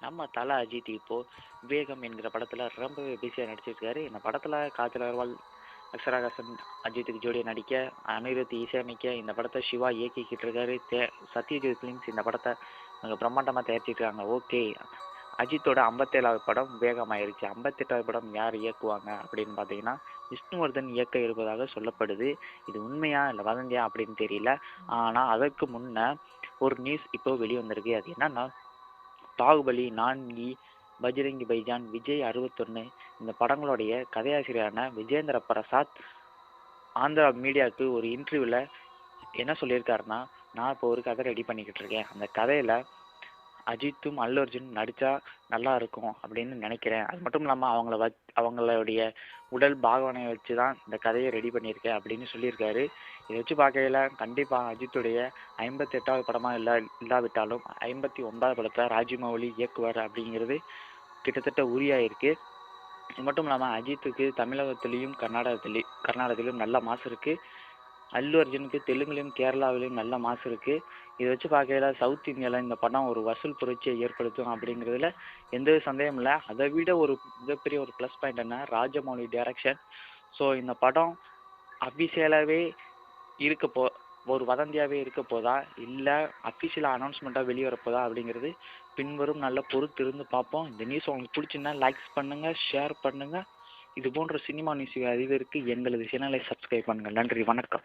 நம்ம தல அஜித் இப்போ விவேகம் என்கிற படத்தில் ரொம்பவே பிஸியாக நடிச்சிருக்காரு. இந்த படத்தில் காஜல் அகர்வால் அக்ஷராகாசன் அஜித்துக்கு ஜோடியாக நடிக்க அனிருத் இசையமைக்க இந்த படத்தை சிவா இயக்கிக்கிட்டு இருக்காரு. தே சத்யஜித் ஃபிலிம்ஸ் இந்த படத்தை அங்கே பிரம்மாண்டமாக தயாரிச்சிருக்காங்க. ஓகே. அஜித்தோட ஐம்பத்தேழாவது படம் வேகமாயிருச்சு. ஐம்பத்தெட்டாவது படம் யார் இயக்குவாங்க அப்படின்னு பார்த்தீங்கன்னா விஷ்ணுவர்தன் இயக்க இருப்பதாக சொல்லப்படுது. இது உண்மையா இல்லை வதந்தியா அப்படின்னு தெரியல. ஆனால் அதற்கு முன்ன ஒரு நியூஸ் இப்போ வெளியே வந்திருக்கு அது என்னன்னா பாகுபலி நான்கி பஜ்ரங்கி பைஜான் விஜய் அறுபத்தொன்று இந்த படங்களுடைய கதையாசிரியரான விஜேந்திர பிரசாத் ஆந்திரா மீடியாவுக்கு ஒரு இன்டர்வியூவில் என்ன சொல்லியிருக்காருன்னா நான் இப்போ ஒரு கதை ரெடி பண்ணிக்கிட்டு இருக்கேன் அந்த கதையில் அஜித்தும் அல்லு அர்ஜுன் நடித்தா நல்லா இருக்கும் அப்படின்னு நினைக்கிறேன். அது மட்டும் இல்லாமல் அவங்கள வ அவங்களுடைய உடல் பாகவனையை வச்சு தான் இந்த கதையை ரெடி பண்ணியிருக்கேன் அப்படின்னு சொல்லியிருக்காரு. இதை வச்சு பார்க்கையில் கண்டிப்பாக அஜித்துடைய ஐம்பத்தெட்டாவது படமாக இல்லா இல்லாவிட்டாலும் ஐம்பத்தி ஒன்பதாவது படத்தை ராஜ்மௌலி இயக்குவார் அப்படிங்கிறது கிட்டத்தட்ட உரியாயிருக்கு இது மட்டும் இல்லாமல் அஜித்துக்கு தமிழகத்துலேயும் கர்நாடகத்துலேயும் கர்நாடகத்திலையும் நல்ல மாசு இருக்குது அல்லு அர்ஜுனுக்கு தெலுங்குலையும் கேரளாவிலையும் நல்ல மாசு இருக்குது இதை வச்சு பார்க்கையில சவுத் இந்தியாவில் இந்த படம் ஒரு வசூல் புரட்சியை ஏற்படுத்தும் அப்படிங்கிறதுல எந்த சந்தேகமும் இல்லை. அதை விட ஒரு மிகப்பெரிய ஒரு ப்ளஸ் பாயிண்ட் என்ன? ராஜமௌலி டைரக்ஷன் ஸோ இந்த படம் அபிஷியலாகவே இருக்க போ ஒரு வதந்தியாகவே இருக்க போதா? இல்லை அஃபிஷியலாக அனௌன்ஸ்மெண்ட்டாக வெளியே வரப்போதா அப்படிங்கிறது பின்வரும் நல்ல பொறுத்து இருந்து பார்ப்போம். இந்த நியூஸ் உங்களுக்கு பிடிச்சிருந்தா லைக்ஸ் பண்ணுங்கள் ஷேர் பண்ணுங்கள் இது போன்ற சினிமா நியூஸ் அறிவதற்கு எங்களது சேனலை சப்ஸ்கிரைப் பண்ணுங்கள். நன்றி. வணக்கம்.